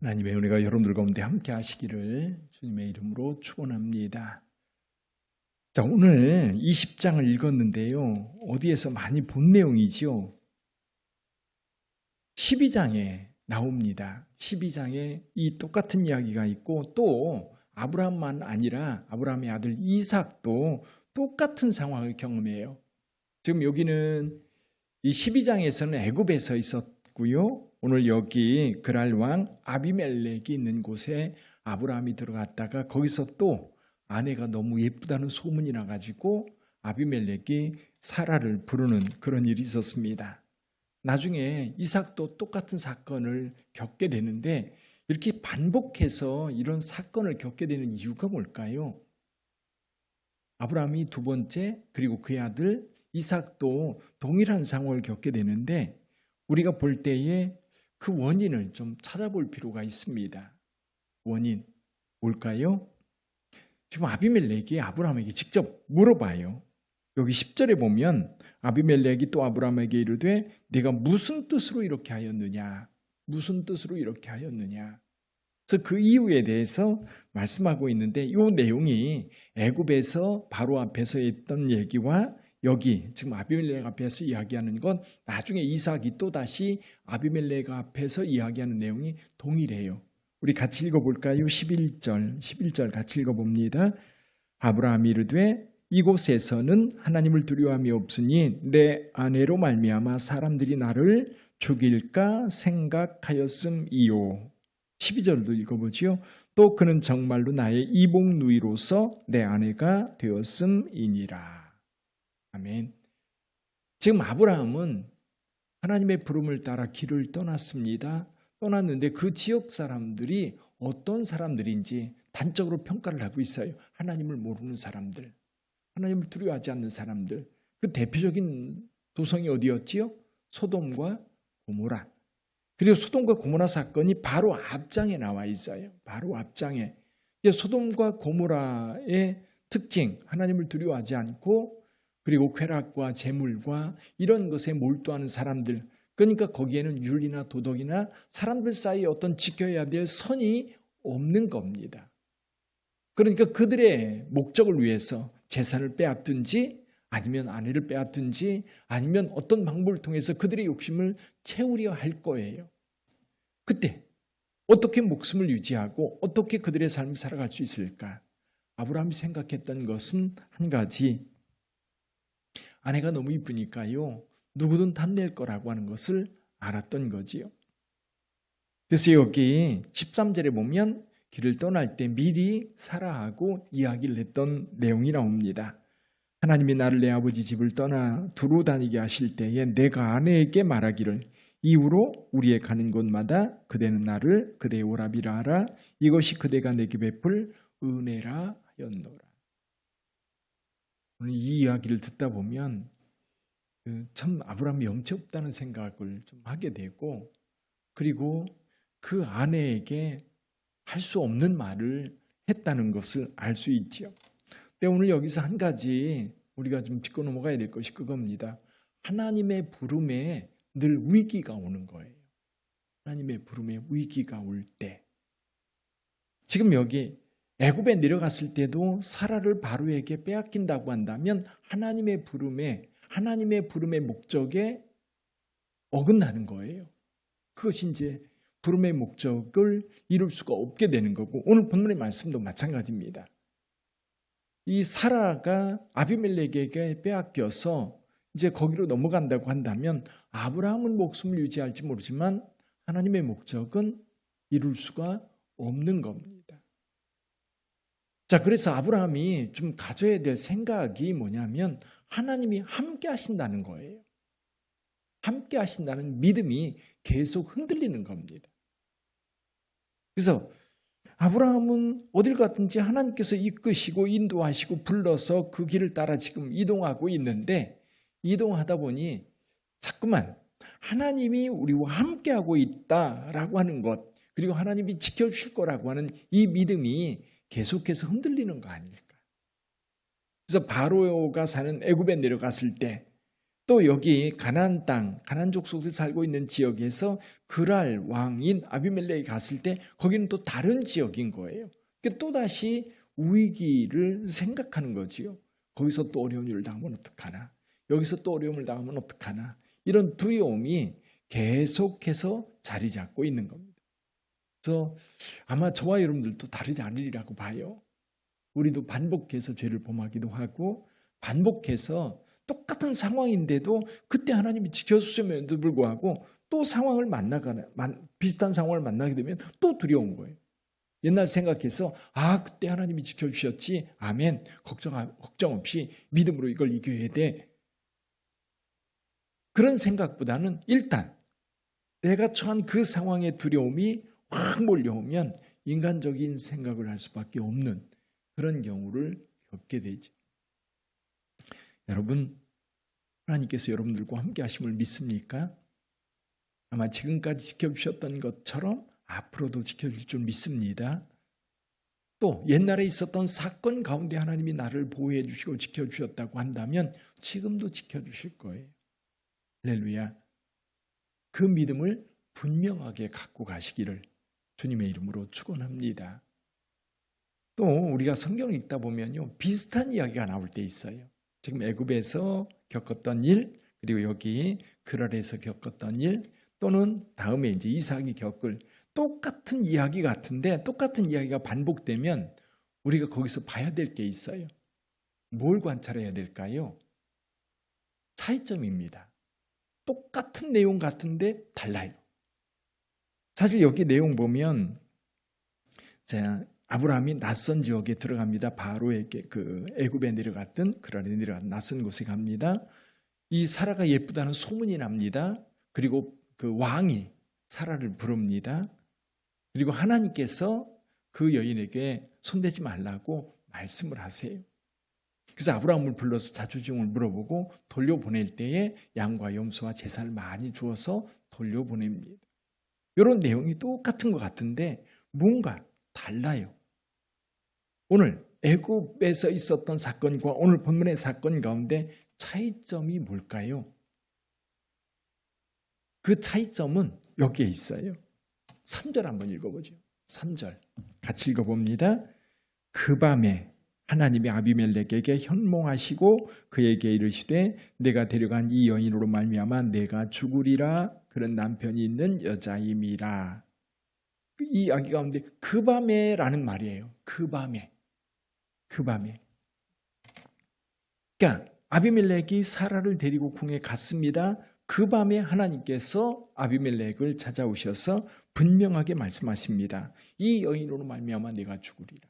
하나님의 은혜가 여러분들 가운데 함께 하시기를 주님의 이름으로 축원합니다. 자, 오늘 20장을 읽었는데요. 어디에서 많이 본 내용이지요. 12장에 나옵니다. 12장에 이 똑같은 이야기가 있고 또 아브라함만 아니라 아브라함의 아들 이삭도 똑같은 상황을 경험해요. 지금 여기는 이 12장에서는 애굽에서 있었고요. 오늘 여기 그랄 왕 아비멜렉이 있는 곳에 아브라함이 들어갔다가 거기서 또 아내가 너무 예쁘다는 소문이 나가지고 아비멜렉이 사라를 부르는 그런 일이 있었습니다. 나중에 이삭도 똑같은 사건을 겪게 되는데 이렇게 반복해서 이런 사건을 겪게 되는 이유가 뭘까요? 아브라함이 두 번째 그리고 그의 아들 이삭도 동일한 상황을 겪게 되는데 우리가 볼 때에 그 원인을 좀 찾아볼 필요가 있습니다. 원인 뭘까요? 지금 아비멜렉이 아브라함에게 직접 물어봐요. 여기 10절에 보면 아비멜렉이 또 아브라함에게 이르되 내가 무슨 뜻으로 이렇게 하였느냐? 무슨 뜻으로 이렇게 하였느냐? 그래서 그 이유에 대해서 말씀하고 있는데 이 내용이 애굽에서 바로 앞에서 했던 얘기와 여기 지금 아비멜렉 앞에서 이야기하는 건 나중에 이삭이 또 다시 아비멜렉 앞에서 이야기하는 내용이 동일해요. 우리 같이 읽어볼까요? 11절, 11절 같이 읽어봅니다. 아브라함이 이르되 이곳에서는 하나님을 두려움이 없으니 내 아내로 말미암아 사람들이 나를 죽일까 생각하였음이요. 12절도 읽어보지요. 또 그는 정말로 나의 이복 누이로서 내 아내가 되었음이니라. 아멘. 지금 아브라함은 하나님의 부름을 따라 길을 떠났습니다. 떠났는데 그 지역 사람들이 어떤 사람들인지 단적으로 평가를 하고 있어요. 하나님을 모르는 사람들, 하나님을 두려워하지 않는 사람들. 그 대표적인 도성이 어디였지요? 소돔과 고모라. 그리고 소돔과 고모라 사건이 바로 앞장에 나와 있어요. 바로 앞장에. 소돔과 고모라의 특징, 하나님을 두려워하지 않고 그리고 쾌락과 재물과 이런 것에 몰두하는 사람들. 그러니까 거기에는 윤리나 도덕이나 사람들 사이에 어떤 지켜야 될 선이 없는 겁니다. 그러니까 그들의 목적을 위해서 재산을 빼앗든지 아니면 아내를 빼앗든지 아니면 어떤 방법을 통해서 그들의 욕심을 채우려 할 거예요. 그때 어떻게 목숨을 유지하고 어떻게 그들의 삶을 살아갈 수 있을까? 아브라함이 생각했던 것은 한 가지. 아내가 너무 이쁘니까요. 누구든 탐낼 거라고 하는 것을 알았던 거지요. 그래서 여기 13절에 보면 길을 떠날 때 미리 사라하고 이야기를 했던 내용이 나옵니다. 하나님이 나를 내 아버지 집을 떠나 두루 다니게 하실 때에 내가 아내에게 말하기를 이후로 우리의 가는 곳마다 그대는 나를 그대의 오랍이라 하라 이것이 그대가 내게 베풀 은혜라 하였노라. 오늘 이 이야기를 듣다 보면 그참 아브라함이 영체 없다는 생각을 좀 하게 되고 그리고 그 아내에게 할 수 없는 말을 했다는 것을 알 수 있지요. 근데 오늘 여기서 한 가지 우리가 좀 짚고 넘어가야 될 것이 그겁니다. 하나님의 부름에 늘 위기가 오는 거예요. 하나님의 부름에 위기가 올 때. 지금 여기 애굽에 내려갔을 때도 사라를 바로에게 빼앗긴다고 한다면 하나님의 부름에 하나님의 부름의 목적에 어긋나는 거예요. 그것이 이제 부름의 목적을 이룰 수가 없게 되는 거고 오늘 본문의 말씀도 마찬가지입니다. 이 사라가 아비멜렉에게 빼앗겨서 이제 거기로 넘어간다고 한다면 아브라함은 목숨을 유지할지 모르지만 하나님의 목적은 이룰 수가 없는 겁니다. 자, 그래서 아브라함이 좀 가져야 될 생각이 뭐냐면 하나님이 함께 하신다는 거예요. 함께 하신다는 믿음이 계속 흔들리는 겁니다. 그래서 아브라함은 어딜 갔든지 하나님께서 이끄시고 인도하시고 불러서 그 길을 따라 지금 이동하고 있는데 이동하다 보니 자꾸만 하나님이 우리와 함께하고 있다라고 하는 것 그리고 하나님이 지켜주실 거라고 하는 이 믿음이 계속해서 흔들리는 거 아닙니까? 그래서 바로가 사는 애굽에 내려갔을 때 또 여기 가나안 땅, 가나안 족속들이 살고 있는 지역에서 그랄 왕인 아비멜렉이 갔을 때 거기는 또 다른 지역인 거예요. 그러니까 또 다시 위기를 생각하는 거지요. 거기서 또 어려운 일을 당하면 어떡하나? 여기서 또 어려움을 당하면 어떡하나? 이런 두려움이 계속해서 자리 잡고 있는 겁니다. 그래서 아마 저와 여러분들도 다르지 않으리라고 봐요. 우리도 반복해서 죄를 범하기도 하고 반복해서 똑같은 상황인데도 그때 하나님이 지켜주셨음에도 불구하고 또 상황을 만나거나 만- 비슷한 상황을 만나게 되면 또 두려운 거예요. 옛날 생각해서 아 그때 하나님이 지켜주셨지 아멘 걱정 걱정 없이 믿음으로 이걸 이겨야 돼 그런 생각보다는 일단 내가 처한 그 상황의 두려움이 확 몰려오면 인간적인 생각을 할 수밖에 없는 그런 경우를 겪게 되죠. 여러분 하나님께서 여러분들과 함께 하심을 믿습니까? 아마 지금까지 지켜주셨던 것처럼 앞으로도 지켜줄 줄 믿습니다. 또 옛날에 있었던 사건 가운데 하나님이 나를 보호해 주시고 지켜주셨다고 한다면 지금도 지켜주실 거예요. 할렐루야. 그 믿음을 분명하게 갖고 가시기를 주님의 이름으로 축원합니다. 또 우리가 성경을 읽다 보면요 비슷한 이야기가 나올 때 있어요. 지금 애굽에서 겪었던 일 그리고 여기 그랄에서 겪었던 일 또는 다음에 이제 이삭이 겪을 똑같은 이야기 같은데 똑같은 이야기가 반복되면 우리가 거기서 봐야 될 게 있어요. 뭘 관찰해야 될까요? 차이점입니다. 똑같은 내용 같은데 달라요. 사실 여기 내용 보면 자 아브라함이 낯선 지역에 들어갑니다. 바로에게 그 애굽에 내려갔던 그랄에 내려간 낯선 곳에 갑니다. 이 사라가 예쁘다는 소문이 납니다. 그리고 그 왕이 사라를 부릅니다. 그리고 하나님께서 그 여인에게 손대지 말라고 말씀을 하세요. 그래서 아브라함을 불러서 자초지종을 물어보고 돌려보낼 때에 양과 염소와 제사를 많이 주어서 돌려보냅니다. 이런 내용이 똑같은 것 같은데 뭔가 달라요. 오늘 애굽에서 있었던 사건과 오늘 본문의 사건 가운데 차이점이 뭘까요? 그 차이점은 여기에 있어요. 3절 한번 읽어보죠. 3절 같이 읽어봅니다. 그 밤에 하나님이 아비멜렉에게 현몽하시고 그에게 이르시되 내가 데려간 이 여인으로 말미암아 내가 죽으리라 그런 남편이 있는 여자임이라. 이 이야기 가운데 그 밤에라는 말이에요. 그 밤에. 그 밤에. 그러니까 아비멜렉이 사라를 데리고 궁에 갔습니다. 그 밤에 하나님께서 아비멜렉을 찾아오셔서 분명하게 말씀하십니다. 이 여인으로 말미암아 내가 죽으리라.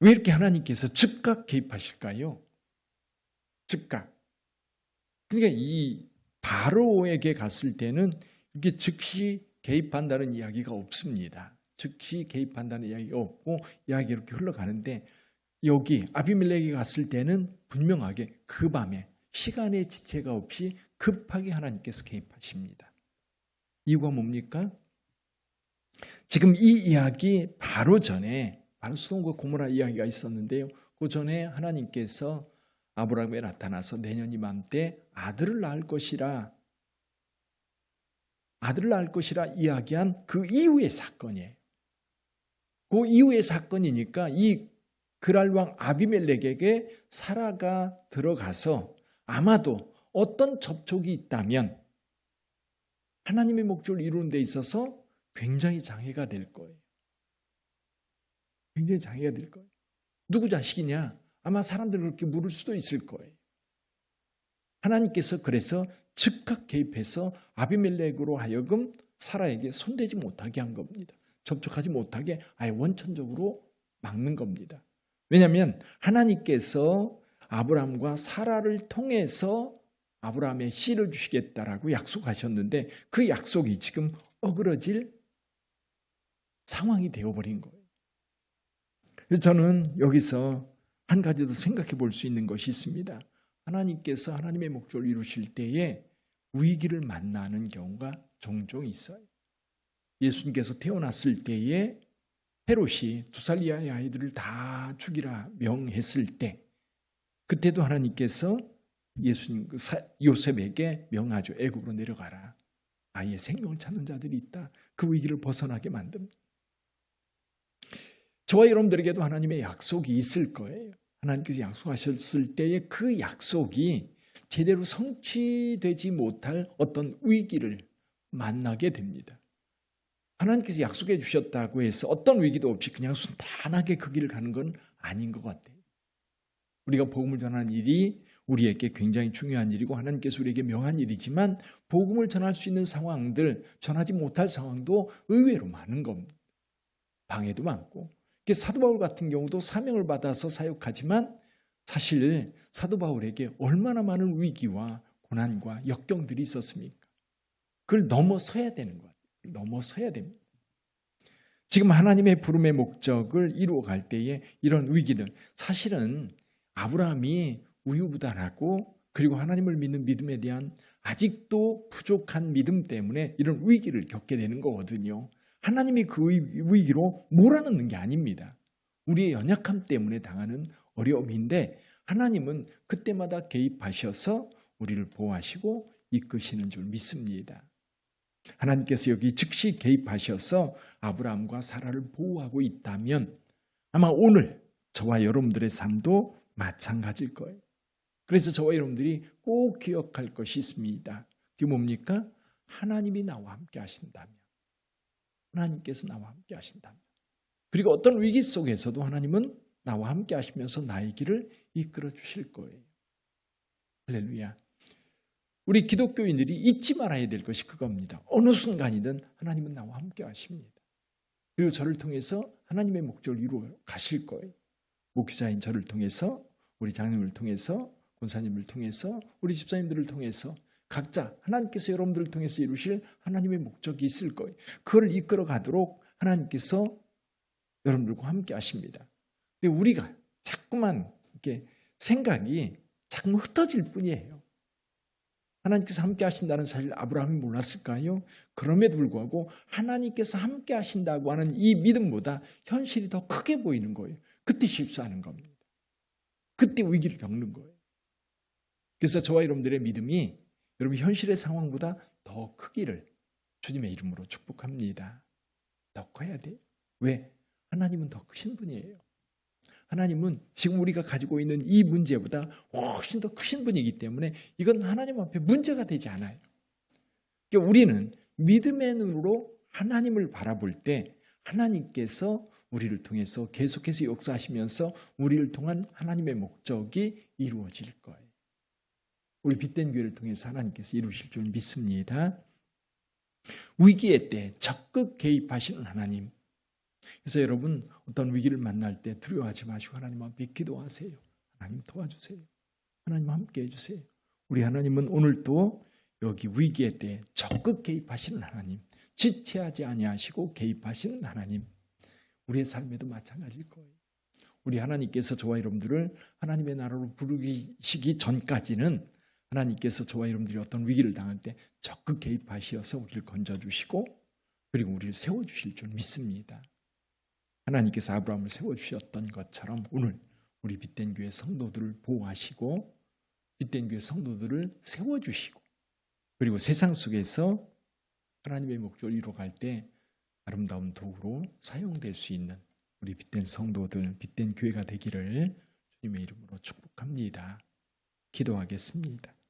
왜 이렇게 하나님께서 즉각 개입하실까요? 즉각. 그러니까 이 바로에게 갔을 때는 이게 즉시 개입한다는 이야기가 없습니다. 즉시 개입한다는 이야기가 없고 이야기 이렇게 흘러가는데 여기 아비멜렉이 갔을 때는 분명하게 그 밤에 시간의 지체가 없이 급하게 하나님께서 개입하십니다. 이유가 뭡니까? 지금 이 이야기 바로 전에 바로 수동과 고모라 이야기가 있었는데요. 그 전에 하나님께서 아브라함에 나타나서 내년 이맘때 아들을 낳을 것이라 아들을 낳을 것이라 이야기한 그 이후의 사건이에요. 그 이후의 사건이니까 이 그랄 왕 아비멜렉에게 사라가 들어가서 아마도 어떤 접촉이 있다면 하나님의 목적을 이루는 데 있어서 굉장히 장애가 될 거예요. 굉장히 장애가 될 거예요. 누구 자식이냐? 아마 사람들이 그렇게 물을 수도 있을 거예요. 하나님께서 그래서 즉각 개입해서 아비멜렉으로 하여금 사라에게 손대지 못하게 한 겁니다. 접촉하지 못하게 아예 원천적으로 막는 겁니다. 왜냐하면 하나님께서 아브라함과 사라를 통해서 아브라함의 씨를 주시겠다라고 약속하셨는데 그 약속이 지금 어그러질 상황이 되어버린 거예요. 저는 여기서 한 가지 더 생각해 볼 수 있는 것이 있습니다. 하나님께서 하나님의 목적을 이루실 때에 위기를 만나는 경우가 종종 있어요. 예수님께서 태어났을 때에 헤롯이 두 살 이하의 아이들을 다 죽이라 명했을 때 그때도 하나님께서 예수님 그 사- 요셉에게 명하죠. 애굽으로 내려가라. 아이의 생명을 찾는 자들이 있다. 그 위기를 벗어나게 만듭니다. 저와 여러분들에게도 하나님의 약속이 있을 거예요. 하나님께서 약속하셨을 때의 그 약속이 제대로 성취되지 못할 어떤 위기를 만나게 됩니다. 하나님께서 약속해 주셨다고 해서 어떤 위기도 없이 그냥 순탄하게 그 길을 가는 건 아닌 것 같아요. 우리가 복음을 전하는 일이 우리에게 굉장히 중요한 일이고 하나님께서 우리에게 명한 일이지만 복음을 전할 수 있는 상황들, 전하지 못할 상황도 의외로 많은 겁니다. 방해도 많고. 사도 바울 같은 경우도 사명을 받아서 사역하지만 사실 사도 바울에게 얼마나 많은 위기와 고난과 역경들이 있었습니까? 그걸 넘어서야 되는 것 같아요. 넘어서야 됩니다. 지금 하나님의 부름의 목적을 이루어갈 때에 이런 위기들 사실은 아브라함이 우유부단하고 그리고 하나님을 믿는 믿음에 대한 아직도 부족한 믿음 때문에 이런 위기를 겪게 되는 거거든요. 하나님이 그 위- 위기로 몰아넣는 게 아닙니다. 우리의 연약함 때문에 당하는 어려움인데 하나님은 그때마다 개입하셔서 우리를 보호하시고 이끄시는 줄 믿습니다. 하나님께서 여기 즉시 개입하셔서 아브라함과 사라를 보호하고 있다면 아마 오늘 저와 여러분들의 삶도 마찬가지일 거예요. 그래서 저와 여러분들이 꼭 기억할 것이 있습니다. 그게 뭡니까? 하나님이 나와 함께 하신다면. 하나님께서 나와 함께 하신다면. 그리고 어떤 위기 속에서도 하나님은 나와 함께 하시면서 나의 길을 이끌어 주실 거예요. 할렐루야. 우리 기독교인들이 잊지 말아야 될 것이 그겁니다. 어느 순간이든 하나님은 나와 함께 하십니다. 그리고 저를 통해서 하나님의 목적을 이루어 가실 거예요. 목사인 저를 통해서 우리 장님을 통해서 권사님을 통해서 우리 집사님들을 통해서 각자 하나님께서 여러분들을 통해서 이루실 하나님의 목적이 있을 거예요. 그걸 이끌어 가도록 하나님께서 여러분들과 함께 하십니다. 근데 우리가 자꾸만 이렇게 생각이 자꾸 흩어질 뿐이에요. 하나님께서 함께 하신다는 사실 아브라함이 몰랐을까요? 그럼에도 불구하고 하나님께서 함께 하신다고 하는 이 믿음보다 현실이 더 크게 보이는 거예요. 그때 실수하는 겁니다. 그때 위기를 겪는 거예요. 그래서 저와 여러분들의 믿음이 여러분 현실의 상황보다 더 크기를 주님의 이름으로 축복합니다. 더 커야 돼요. 왜? 하나님은 더 크신 분이에요. 하나님은 지금 우리가 가지고 있는 이 문제보다 훨씬 더 크신 분이기 때문에 이건 하나님 앞에 문제가 되지 않아요. 그러니까 우리는 믿음의 눈으로 하나님을 바라볼 때 하나님께서 우리를 통해서 계속해서 역사하시면서 우리를 통한 하나님의 목적이 이루어질 거예요. 우리 빛된 교회를 통해서 하나님께서 이루실 줄 믿습니다. 위기의 때 적극 개입하시는 하나님. 그래서 여러분 어떤 위기를 만날 때 두려워하지 마시고 하나님 앞에 기도하세요. 하나님 도와주세요. 하나님 함께 해주세요. 우리 하나님은 오늘도 여기 위기의 때 적극 개입하시는 하나님, 지체하지 아니하시고 개입하시는 하나님. 우리의 삶에도 마찬가지일 거예요. 우리 하나님께서 저와 여러분들을 하나님의 나라로 부르시기 전까지는 하나님께서 저와 여러분들이 어떤 위기를 당할 때 적극 개입하셔서 우리를 건져주시고 그리고 우리를 세워주실 줄 믿습니다. 하나님께서 아브라함을 세워주셨던 것처럼 오늘 우리 빛된 교회 성도들을 보호하시고 빛된 교회 성도들을 세워주시고 그리고 세상 속에서 하나님의 목적을 이루어갈 때 아름다운 도구로 사용될 수 있는 우리 빛된 성도들, 빛된 교회가 되기를 주님의 이름으로 축복합니다. 기도하겠습니다.